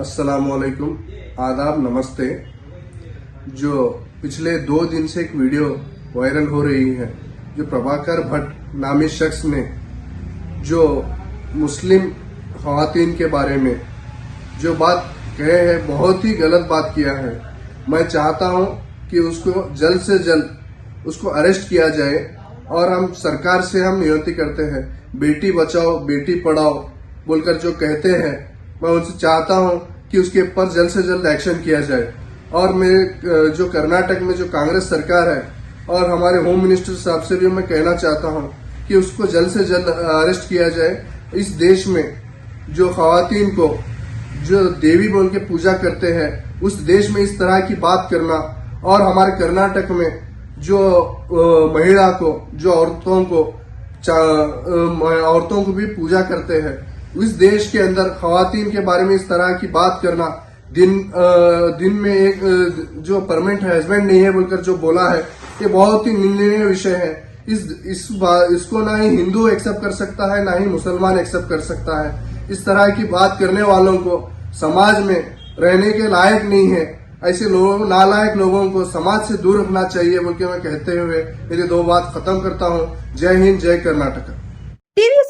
असलकुम आदाब, नमस्ते। जो पिछले दो दिन से एक वीडियो वायरल हो रही है, जो प्रभाकर भट्ट नामी शख्स ने, जो मुस्लिम खातन के बारे में जो बात कहे है, बहुत ही गलत बात किया है। मैं चाहता हूँ कि उसको जल्द से जल्द उसको अरेस्ट किया जाए और हम सरकार से हम नियुक्ति करते हैं। बेटी बचाओ, बेटी पढ़ाओ, बोलकर जो कहते हैं मैं उनसे चाहता हूँ कि उसके ऊपर जल्द से जल्द एक्शन किया जाए। और मेरे जो कर्नाटक में जो कांग्रेस सरकार है, और हमारे होम मिनिस्टर साहब से भी मैं कहना चाहता हूँ कि उसको जल्द से जल्द अरेस्ट किया जाए। इस देश में जो खातन को, जो देवी बोल के पूजा करते हैं, उस देश में इस तरह की बात करना, और हमारे कर्नाटक में जो महिला को, जो औरतों को औरतों को भी पूजा करते हैं उस देश के अंदर खातन के बारे में इस तरह की बात करना दिन आ, दिन में एक जो परमानेंट हस्बैंड नहीं है बोलकर जो बोला है ये बहुत ही निंदनीय विषय है। इस इस इसको ना ही हिंदू एक्सेप्ट कर सकता है ना ही मुसलमान एक्सेप्ट कर सकता है। इस तरह की बात करने वालों को समाज में रहने के लायक नहीं है। ऐसे लोगों नालायक लोगों को समाज से दूर रखना चाहिए बोल के मैं कहते हुए मेरी दो बात खत्म करता हूँ। जय हिंद जय कर्नाटका।